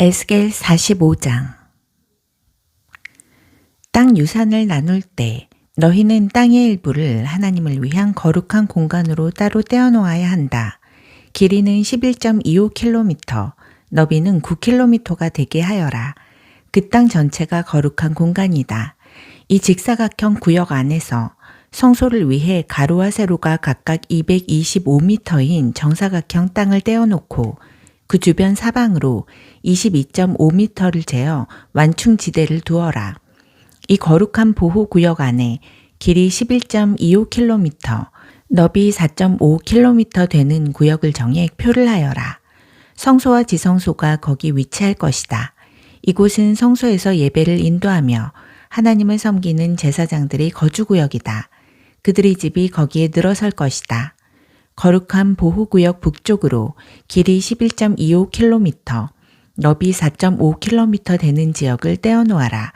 에스겔 45장 땅 유산을 나눌 때 너희는 땅의 일부를 하나님을 위한 거룩한 공간으로 따로 떼어놓아야 한다. 길이는 11.25km, 너비는 9km가 되게 하여라. 그 땅 전체가 거룩한 공간이다. 이 직사각형 구역 안에서 성소를 위해 가로와 세로가 각각 225m인 정사각형 땅을 떼어놓고 그 주변 사방으로 22.5m를 재어 완충지대를 두어라. 이 거룩한 보호구역 안에 길이 11.25km, 너비 4.5km 되는 구역을 정해 표를 하여라. 성소와 지성소가 거기 위치할 것이다. 이곳은 성소에서 예배를 인도하며 하나님을 섬기는 제사장들의 거주구역이다. 그들의 집이 거기에 늘어설 것이다. 거룩한 보호구역 북쪽으로 길이 11.25km, 너비 4.5km 되는 지역을 떼어놓아라.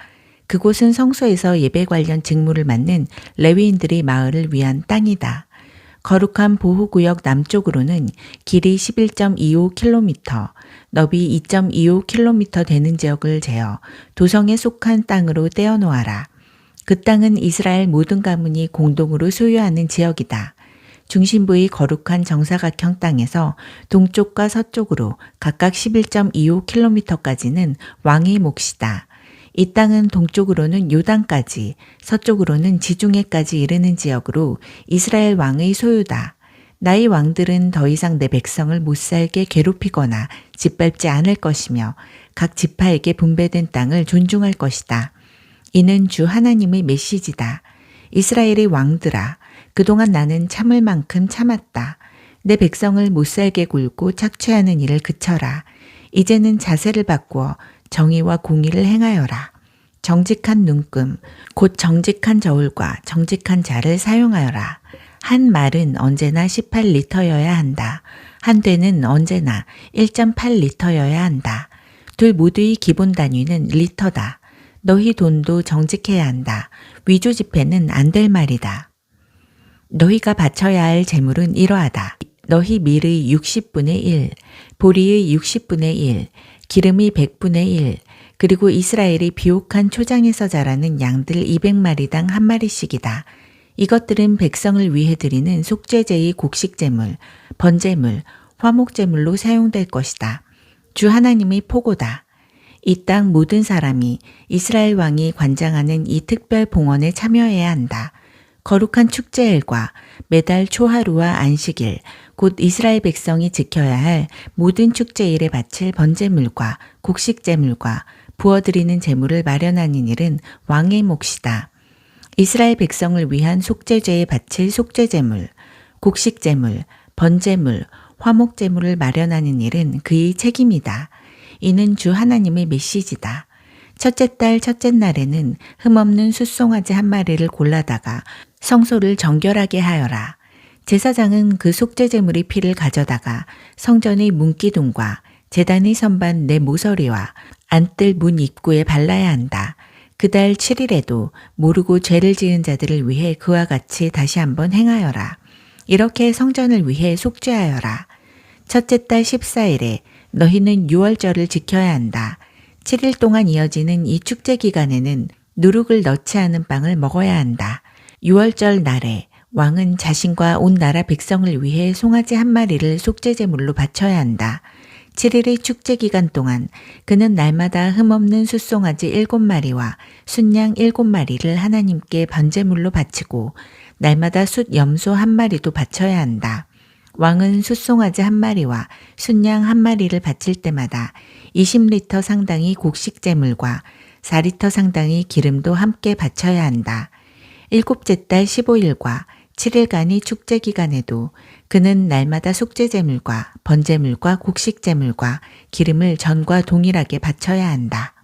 그곳은 성소에서 예배 관련 직무를 맡는 레위인들의 마을을 위한 땅이다. 거룩한 보호구역 남쪽으로는 길이 11.25km, 너비 2.25km 되는 지역을 재어 도성에 속한 땅으로 떼어놓아라. 그 땅은 이스라엘 모든 가문이 공동으로 소유하는 지역이다. 중심부의 거룩한 정사각형 땅에서 동쪽과 서쪽으로 각각 11.25km까지는 왕의 몫이다. 이 땅은 동쪽으로는 요단까지, 서쪽으로는 지중해까지 이르는 지역으로 이스라엘 왕의 소유다. 나의 왕들은 더 이상 내 백성을 못 살게 괴롭히거나 짓밟지 않을 것이며 각 지파에게 분배된 땅을 존중할 것이다. 이는 주 하나님의 메시지다. 이스라엘의 왕들아, 그동안 나는 참을 만큼 참았다. 내 백성을 못 살게 굴고 착취하는 일을 그쳐라. 이제는 자세를 바꾸어 정의와 공의를 행하여라. 정직한 눈금, 곧 정직한 저울과 정직한 자를 사용하여라. 한 말은 언제나 18리터여야 한다. 한 대는 언제나 1.8리터여야 한다. 둘 모두의 기본 단위는 리터다. 너희 돈도 정직해야 한다. 위조 지폐는 안 될 말이다. 너희가 바쳐야 할 재물은 이러하다. 너희 밀의 60분의 1, 보리의 60분의 1, 기름이 100분의 1, 그리고 이스라엘이 비옥한 초장에서 자라는 양들 200마리당 한 마리씩이다. 이것들은 백성을 위해 드리는 속죄제의 곡식제물, 번제물, 화목제물로 사용될 것이다. 주 하나님의 포고다. 이 땅 모든 사람이 이스라엘 왕이 관장하는 이 특별 봉헌에 참여해야 한다. 거룩한 축제일과 매달 초하루와 안식일, 곧 이스라엘 백성이 지켜야 할 모든 축제일에 바칠 번제물과 곡식제물과 부어드리는 제물을 마련하는 일은 왕의 몫이다. 이스라엘 백성을 위한 속죄제에 바칠 속죄제물, 곡식제물, 번제물, 화목제물을 마련하는 일은 그의 책임이다. 이는 주 하나님의 메시지다. 첫째 달 첫째 날에는 흠없는 숫송아지 한 마리를 골라다가 성소를 정결하게 하여라. 제사장은 그 속죄제물의 피를 가져다가 성전의 문기둥과 재단의 선반 내 모서리와 안뜰 문 입구에 발라야 한다. 그달 7일에도 모르고 죄를 지은 자들을 위해 그와 같이 다시 한번 행하여라. 이렇게 성전을 위해 속죄하여라. 첫째 달 14일에 너희는 6월절을 지켜야 한다. 7일 동안 이어지는 이 축제 기간에는 누룩을 넣지 않은 빵을 먹어야 한다. 6월절 날에 왕은 자신과 온 나라 백성을 위해 송아지 한 마리를 속죄제물로 바쳐야 한다. 7일의 축제 기간 동안 그는 날마다 흠없는 숫송아지 7마리와 순양 7마리를 하나님께 번제물로 바치고 날마다 숫 염소 한 마리도 바쳐야 한다. 왕은 숫송아지 한 마리와 순양 한 마리를 바칠 때마다 20리터 상당의 곡식제물과 4리터 상당의 기름도 함께 바쳐야 한다. 일곱째 달 15일과 7일간의 축제 기간에도 그는 날마다 속죄제물과 번제물과 곡식제물과 기름을 전과 동일하게 바쳐야 한다.